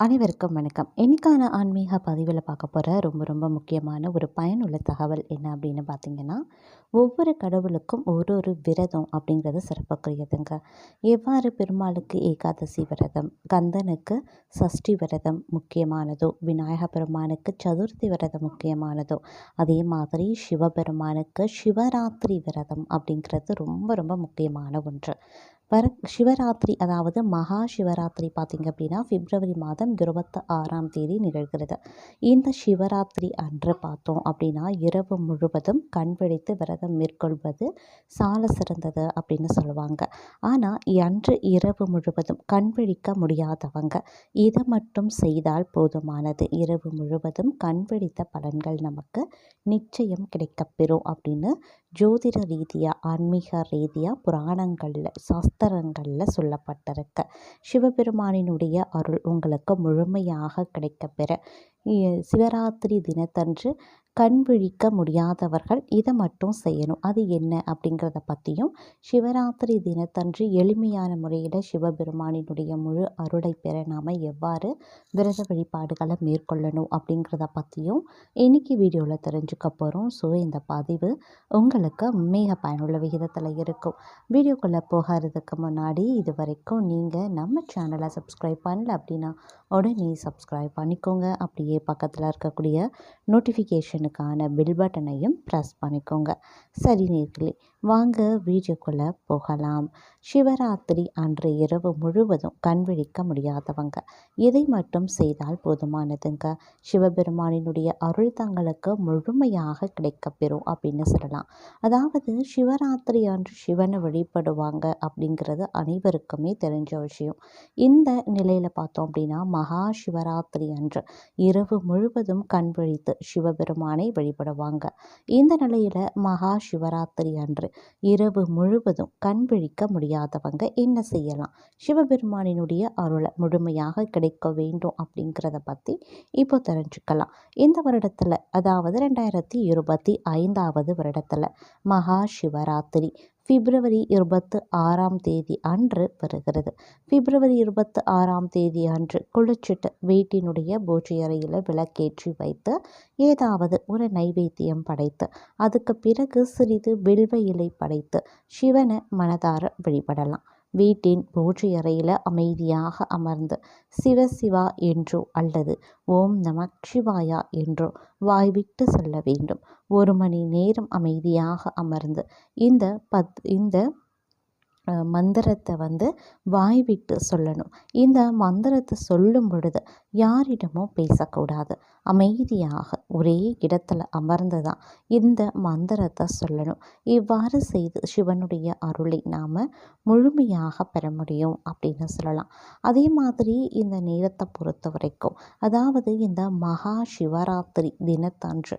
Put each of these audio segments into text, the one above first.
அனைவருக்கும் வணக்கம். இன்னைக்கான ஆன்மீக பதிவில் பார்க்க போகிற ரொம்ப ரொம்ப முக்கியமான ஒரு பயனுள்ள தகவல் என்ன அப்படின்னு பார்த்தீங்கன்னா ஒவ்வொரு கடவுளுக்கும் ஒரு ஒரு விரதம் அப்படிங்கிறது சிறப்புக்குரியதுங்க. எவ்வாறு பெருமாளுக்கு ஏகாதசி விரதம் கந்தனுக்கு சஷ்டி விரதம் முக்கியமானதோ விநாயக பெருமானுக்கு சதுர்த்தி விரதம் முக்கியமானதோ அதே மாதிரி சிவபெருமானுக்கு சிவராத்திரி விரதம் அப்படிங்கிறது ரொம்ப ரொம்ப முக்கியமான ஒன்று. வர சிவராத்திரி அதாவது மகா சிவராத்திரி பார்த்திங்க அப்படின்னா பிப்ரவரி மாதம் இருபத்தி ஆறாம் தேதி நிகழ்கிறது. இந்த சிவராத்திரி அன்று பார்த்தோம் அப்படின்னா இரவு முழுவதும் கண் விழித்து விரதம் மேற்கொள்வது சால சிறந்தது அப்படின்னு சொல்லுவாங்க. ஆனால் அன்று இரவு முழுவதும் கண் விழிக்க முடியாதவங்க இதை மட்டும் செய்தால் போதுமானது. இரவு முழுவதும் கண் விழித்த பலன்கள் நமக்கு நிச்சயம் கிடைக்கப்பெறும் அப்படின்னு ஜோதிட ரீதியாக ஆன்மீக ரீதியாக புராணங்களில் சாஸ்திரங்களில் சொல்லப்பட்டிருக்கு. சிவபெருமானினுடைய அருள் உங்களுக்கு முழுமையாக கிடைக்கப்பெற. சிவராத்திரி தினத்தன்று கண் விழிக்க முடியாதவர்கள் இதை மட்டும் செய்யணும். அது என்ன அப்படிங்கிறத பற்றியும் சிவராத்திரி தினத்தன்று எளிமையான முறையில் சிவபெருமானினுடைய முழு அருளை பெற நாம் எவ்வாறு விரத வழிபாடுகளை மேற்கொள்ளணும் அப்படிங்கிறத பற்றியும் இன்றைக்கி வீடியோவில் தெரிஞ்சுக்க போகிறோம் ஸோ இந்த பதிவு உங்களுக்கு மிக பயனுள்ள விகிதத்தில் இருக்கும். வீடியோக்குள்ளே போகிறதுக்கு முன்னாடி இது வரைக்கும் நீங்கள் நம்ம சேனலை சப்ஸ்கிரைப் பண்ணல அப்படின்னா உடனே சப்ஸ்கிரைப் பண்ணிக்கோங்க. அப்படியே பக்கத்தில் இருக்கக்கூடிய நோட்டிஃபிகேஷனுக்கான பில் பட்டனையும் ப்ரெஸ் பண்ணிக்கோங்க. சரி நேர்களே வாங்க வீடியோக்குள்ளே போகலாம். சிவராத்திரி அன்று இரவு முழுவதும் கண் விழிக்க முடியாதவங்க. இதை மட்டும் செய்தால் போதுமானதுங்க? சிவபெருமானினுடைய அருள் தங்களுக்கு முழுமையாக கிடைக்கப்பெறும் அப்படின்னு சொல்லலாம். அதாவது சிவராத்திரி அன்று சிவனை வழிபடுவாங்க அப்படிங்கிறது அனைவருக்குமே தெரிஞ்ச விஷயம். இந்த நிலையில் பார்த்தோம் அப்படின்னா மகா சிவராத்திரி அன்று இரவு முழுவதும் கண் விழித்து சிவபெருமானை வழிபடுவாங்க. இந்த நிலையில் மகா சிவராத்திரி அன்று இரவு முழுவதும் கண் விழிக்க முடியாதவங்க என்ன செய்யலாம்? சிவபெருமானினுடைய அருளை முழுமையாக கிடைக்க வேண்டும் அப்படிங்கிறத பற்றி இப்போ தெரிஞ்சுக்கலாம். இந்த வருடத்தில் அதாவது ரெண்டாயிரத்தி இருபத்தி ஐந்தாவது வருடத்தில் மகா சிவராத்திரி பிப்ரவரி இருபத்து ஆறாம் தேதி அன்று வருகிறது. பிப்ரவரி இருபத்து ஆறாம் தேதி அன்று குளிச்சிட்டு வீட்டினுடைய பூஜை அறையில் விளக்கேற்றி வைத்து ஏதாவது ஒரு நைவேத்தியம் படைத்து அதுக்கு பிறகு சிறிது வில்வ இலை படைத்து சிவனை மனதார வழிபடலாம். வீட்டின் பூஜை அறையில் அமைதியாக அமர்ந்து சிவ சிவா என்றோ அல்லது ஓம் நம சிவாயா என்றோ வாய்விட்டு சொல்ல வேண்டும். ஒரு மணி நேரம் அமைதியாக அமர்ந்து இந்த பத் இந்த மந்திரத்தை வந்து வாய் விட்டு சொல்லணும். இந்த மந்திரத்தை சொல்லும் பொழுது யாரிடமும் பேசக்கூடாது. அமைதியாக ஒரே இடத்துல அமர்ந்து தான் இந்த மந்திரத்தை சொல்லணும். இவ்வாறு செய்து சிவனுடைய அருளை நாம் முழுமையாக பெற முடியும் அப்படின்னு சொல்லலாம். அதே மாதிரி இந்த நேரத்தை பொறுத்த வரைக்கும் அதாவது இந்த மகா சிவராத்திரி தினத்தன்று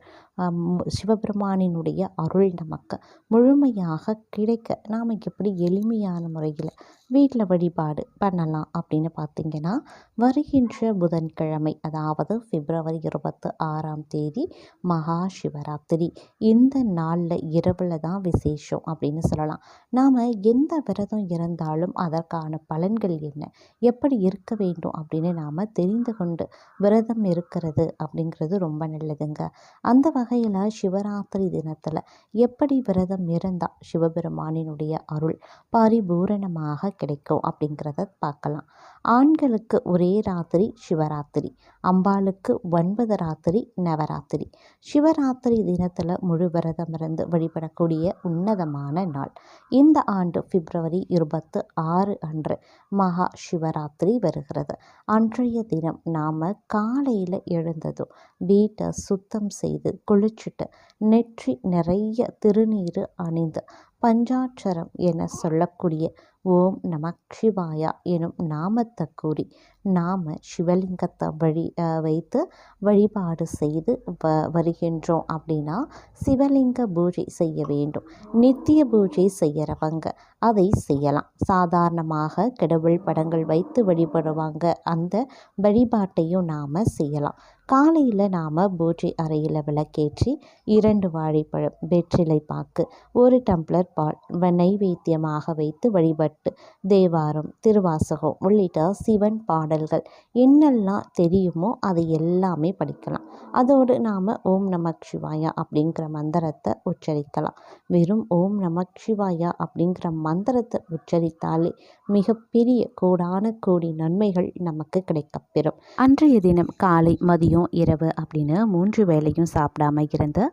சிவபெருமானினுடைய அருள் நமக்கு முழுமையாக கிடைக்க நாம் எப்படி எளிமையான முறையில் வீட்டில் வழிபாடு பண்ணலாம் அப்படின்னு பார்த்திங்கன்னா வருகின்ற புதன் புதன்கிழமை அதாவது பிப்ரவரி இருபத்தி ஆறாம் தேதி மகா சிவராத்திரி. இந்த நாளில் இரவில் தான் விசேஷம் அப்படின்னு சொல்லலாம். நாம் எந்த விரதம் இருந்தாலும் அதற்கான பலன்கள் என்ன? எப்படி இருக்க வேண்டும் அப்படின்னு நாம் தெரிந்து கொண்டு விரதம் இருக்கிறது அப்படிங்கிறது ரொம்ப நல்லதுங்க. அந்த வகையில் சிவராத்திரி தினத்தில் எப்படி விரதம் இருந்தால் சிவபெருமானினுடைய அருள் பரிபூரணமாக கிடைக்கும் அப்படிங்கிறத பார்க்கலாம். ஆண்களுக்கு ஒரே ராத்திரி சிவராத்திரி அம்பாளுக்கு ஒன்பது ராத்திரி நவராத்திரி. சிவராத்திரி தினத்தில் முழு விரதம் இருந்து வழிபடக்கூடிய உன்னதமான நாள். இந்த ஆண்டு பிப்ரவரி இருபத்து ஆறு அன்று மகா சிவராத்திரி வருகிறது. அன்றைய தினம் நாம் காலையில் எழுந்ததும் வீட்டை சுத்தம் செய்து குளிச்சுட்டு நெற்றி நிறைய திருநீர் அணிந்து பஞ்சாட்சரம் என சொல்லக்கூடிய ஓம் நம சிவாயா எனும் நாமத்தை கூறி நாம் சிவலிங்கத்தை வழி வைத்து வழிபாடு செய்து வ வருகின்றோம் அப்படின்னா சிவலிங்க பூஜை செய்ய வேண்டும். நித்திய பூஜை செய்கிறவங்க அதை செய்யலாம். சாதாரணமாக கடவுள் படங்கள் வைத்து வழிபடுவாங்க. அந்த வழிபாட்டையும் நாம் செய்யலாம். காலையில் நாம் பூஜை அறையில் விளக்கேற்றி இரண்டு வாழைப்பழம் வெற்றிலை பாக்கு ஒரு டம்ளர் பால் நைவேத்தியமாக வைத்து வழிபட்டு தேவாரம் திருவாசகம் உள்ளிட்ட சிவன் பாடல்கள். என்னெல்லாம் தெரியுமோ அதை எல்லாமே படிக்கலாம். அதோடு நாம் ஓம் நமக் சிவாயா அப்படிங்கிற மந்திரத்தை உச்சரிக்கலாம். வெறும் ஓம் நமக் சிவாயா அப்படிங்கிற மந்திரத்தை உச்சரித்தாலே மிகப்பெரிய கோடான கோடி நன்மைகள் நமக்கு கிடைக்கப்பெறும். அன்றைய தினம் காலை மதியம் இரவு அப்படின்னு மூன்று வேளையும் சாப்பிடாம இருந்து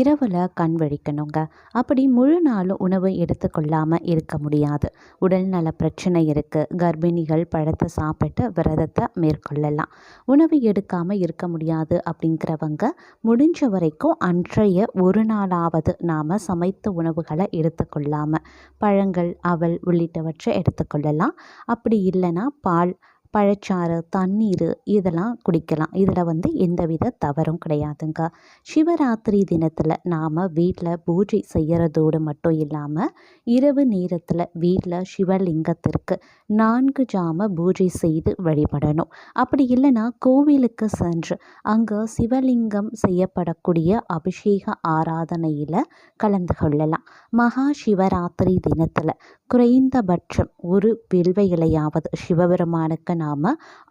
இரவில் கண் வழிக்கணுங்க. அப்படி முழு நாளும் உணவு எடுத்துக்கொள்ளாமல் இருக்க முடியாது. உடல்நல பிரச்சனை இருக்குது கர்ப்பிணிகள் பழத்தை சாப்பிட்டு விரதத்தை மேற்கொள்ளலாம். உணவு எடுக்காமல் இருக்க முடியாது அப்படிங்கிறவங்க முடிஞ்ச வரைக்கும் அன்றைய ஒரு நாளாவது நாம் சமைத்த உணவுகளை எடுத்துக்கொள்ளாமல் பழங்கள் அவல் உள்ளிட்டவற்றை எடுத்துக்கொள்ளலாம். அப்படி இல்லைன்னா பால் பழச்சாறு தண்ணீர் இதெல்லாம் குடிக்கலாம். இதில் வந்து எந்தவித தவறும் கிடையாதுங்க. சிவராத்திரி தினத்தில் நாம் வீட்டில் பூஜை செய்கிறதோடு மட்டும் இல்லாமல் இரவு நேரத்தில் வீட்டில் சிவலிங்கத்திற்கு நான்கு ஜாம பூஜை செய்து வழிபடணும். அப்படி இல்லைன்னா கோவிலுக்கு சென்று அங்கே சிவலிங்கம் செய்யப்படக்கூடிய அபிஷேக ஆராதனையில் கலந்து கொள்ளலாம். மகா சிவராத்திரி தினத்தில் குறைந்தபட்சம் ஒரு வில்வ இலையாவது சிவபெருமானுக்கு நாம்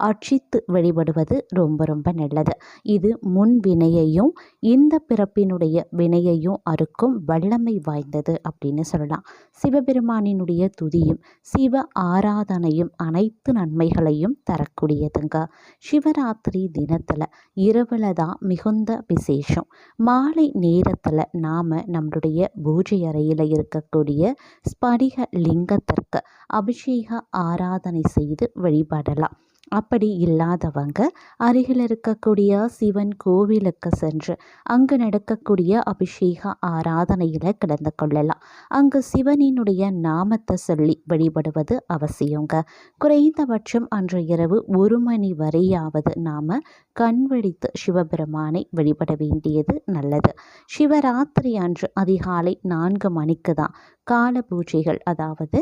அர்ச்சித்து வழிபடுவது ரொம்ப ரொம்ப நல்லது. இது முன் வினையையும் இந்த பிறப்பினுடைய வினையையும் அறுக்கும் வல்லமை வாய்ந்தது அப்படின்னு சொல்லலாம். சிவபெருமானினுடைய துதியும் சிவ ஆராதனையும் அனைத்து நன்மைகளையும் தரக்கூடியதுங்க. சிவராத்திரி தினத்தில் இரவில் தான் மிகுந்த விசேஷம். மாலை நேரத்தில் நாம் நம்மளுடைய பூஜை அறையில் இருக்கக்கூடிய ஸ்படிக லிங்கத்திற்கு அபிஷேக ஆராதனை செய்து வழிபடலாம். அப்படி இல்லாதவங்க அருகில் இருக்கக்கூடிய சிவன் கோவிலுக்கு சென்று அங்கு நடக்கக்கூடிய அபிஷேக ஆராதனையில் கலந்து கொள்ளலாம். அங்கு சிவனினுடைய நாமத்தை சொல்லி வழிபடுவது அவசியங்க. குறைந்தபட்சம் அன்று இரவு ஒரு மணி வரையாவது நாம் கண்விழித்து சிவபெருமானை வழிபட வேண்டியது நல்லது. சிவராத்திரி அன்று அதிகாலை நான்கு மணிக்கு தான் கால பூஜைகள் அதாவது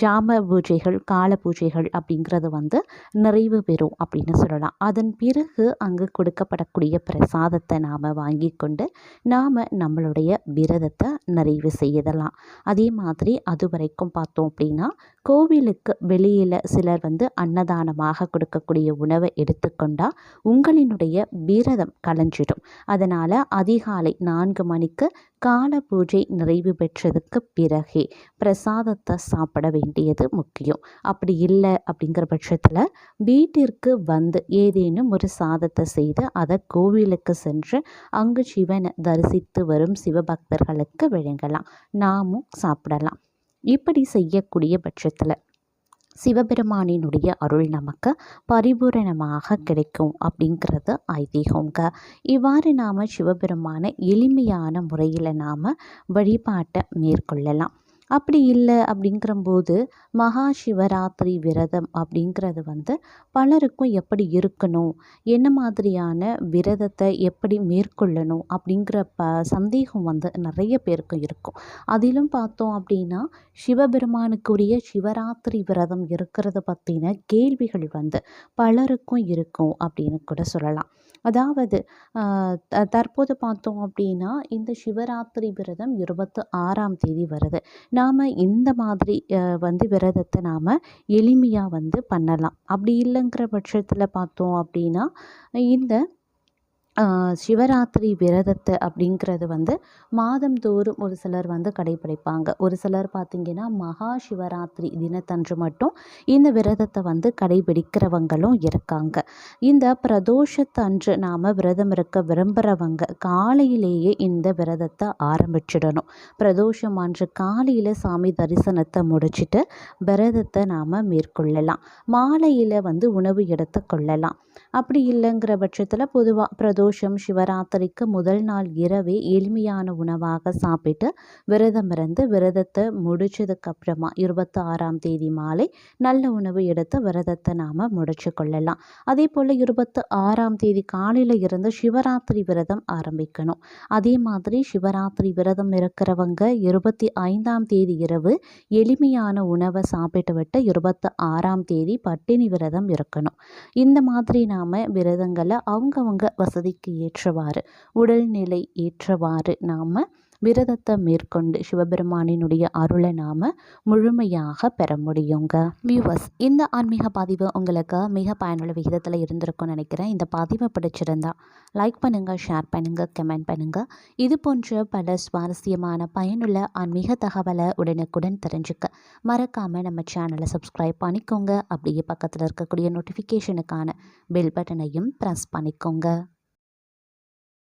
ஜாம பூஜைகள் கால பூஜைகள் அப்படிங்கிறது வந்து நிறைவு பெறும் அப்படின்னு சொல்லலாம். அதன் பிறகு அங்கு கொடுக்கப்படக்கூடிய பிரசாதத்தை நாம் வாங்கி கொண்டு நாம் நம்மளுடைய விரதத்தை நிறைவு செய்யலாம். அதே மாதிரி அது வரைக்கும் பார்த்தோம் அப்படின்னா கோவிலுக்கு வெளியில் சிலர் வந்து அன்னதானமாக கொடுக்கக்கூடிய உணவை எடுத்துக்கொண்டால் உங்களினுடைய விரதம் கலைஞ்சிடும். அதனால் அதிகாலை நான்கு மணிக்கு கால பூஜை நிறைவு பெற்றதுக்கு பிறகே பிரசாதத்தை சாப்பிட வேண்டியது முக்கியம். அப்படி இல்லை அப்படிங்கிற பட்சத்தில் வீட்டிற்கு வந்து ஏதேனும் ஒரு சாதத்தை செய்து அதை கோவிலுக்கு சென்று அங்கு சிவனை தரிசித்து வரும் சிவபக்தர்களுக்கு வழங்கலாம். நாமும் சாப்பிடலாம். இப்படி செய்யக்கூடிய பட்சத்தில் சிவபெருமானினுடைய அருள் நமக்கு பரிபூரணமாக கிடைக்கும் அப்படிங்கிறது ஐதீகங்க. இவ்வாறு நாம் சிவபெருமானை எளிமையான முறையில் நாம் வழிபாட்டை மேற்கொள்ளலாம். அப்படி இல்லை அப்படிங்கிறம்போது மகா சிவராத்திரி விரதம் அப்படிங்கிறது வந்து பலருக்கும் எப்படி இருக்கணும்? என்ன மாதிரியான விரதத்தை எப்படி மேற்கொள்ளணும்? அப்படிங்கிற ப சந்தேகம் வந்து நிறைய பேருக்கு இருக்கும். அதிலும் பார்த்தோம் அப்படின்னா சிவபெருமானுக்குரிய சிவராத்திரி விரதம் இருக்கிறத பற்றின கேள்விகள் வந்து பலருக்கும் இருக்கும் அப்படின்னு கூட சொல்லலாம். அதாவது தற்போது பார்த்தோம் அப்படின்னா இந்த சிவராத்திரி விரதம் இருபத்து ஆறாம் தேதி வருது. நாம் இந்த மாதிரி வந்து விரதத்தை நாம் எளிமையாக வந்து பண்ணலாம். அப்படி இல்லைங்கிற பட்சத்தில் பார்த்தோம் அப்படின்னா இந்த சிவராத்திரி விரதத்தை அப்படிங்கிறது வந்து மாதந்தோறும் ஒரு சிலர் வந்து கடைப்பிடிப்பாங்க ஒரு சிலர் பார்த்திங்கன்னா மகா சிவராத்திரி தினத்தன்று மட்டும் இந்த விரதத்தை வந்து கடைபிடிக்கிறவங்களும் இருக்காங்க. இந்த பிரதோஷத்தன்று நாம் விரதம் இருக்க விரும்புகிறவங்க காலையிலேயே இந்த விரதத்தை ஆரம்பிச்சிடணும். பிரதோஷம் அன்று காலையில் சாமி தரிசனத்தை முடிச்சுட்டு விரதத்தை நாம் மேற்கொள்ளலாம். மாலையில் வந்து உணவு எடுத்து கொள்ளலாம். அப்படி இல்லைங்கிற பட்சத்தில் பொதுவாக பிரதோஷம் சிவராத்திரிக்கு முதல் நாள் இரவே எளிமையான உணவாக சாப்பிட்டு விரதம் இருந்து விரதத்தை முடிச்சதுக்கப்புறமா இருபத்தி ஆறாம் தேதி மாலை நல்ல உணவு எடுத்து விரதத்தை நாம் முடிச்சு கொள்ளலாம். அதே போல் இருபத்தி ஆறாம் தேதி காலையில் இருந்து சிவராத்திரி விரதம் ஆரம்பிக்கணும். அதே மாதிரி சிவராத்திரி விரதம் இருக்கிறவங்க இருபத்தி ஐந்தாம் தேதி இரவு எளிமையான உணவை சாப்பிட்டு விட்டு இருபத்தி ஆறாம் தேதி பட்டினி விரதம் இருக்கணும். இந்த மாதிரி நாம் விரதங்களை அவங்கவுங்க வசதிக்கு ஏற்றவாறு உடல்நிலை ஏற்றவாறு நாம் விரதத்தை மேற்கொண்டு சிவபெருமானினுடைய அருளை நாம் முழுமையாக பெற முடியுங்க. வியூவர்ஸ் இந்த ஆன்மீக பதிவு உங்களுக்கு மிக பயனுள்ள விகிதத்தில் இருந்திருக்கும்னு நினைக்கிறேன். இந்த பதிவை பிடிச்சிருந்தா லைக் பண்ணுங்கள் ஷேர் பண்ணுங்கள் கமெண்ட் பண்ணுங்கள் இது போன்ற பல சுவாரஸ்யமான பயனுள்ள ஆன்மீக தகவலை உடனுக்குடன் தெரிஞ்சுக்க மறக்காமல் நம்ம சேனலை சப்ஸ்கிரைப் பண்ணிக்கோங்க. அப்படியே பக்கத்தில் இருக்கக்கூடிய நோட்டிஃபிகேஷனுக்கான பெல் பட்டனையும் ப்ரெஸ் பண்ணிக்கோங்க.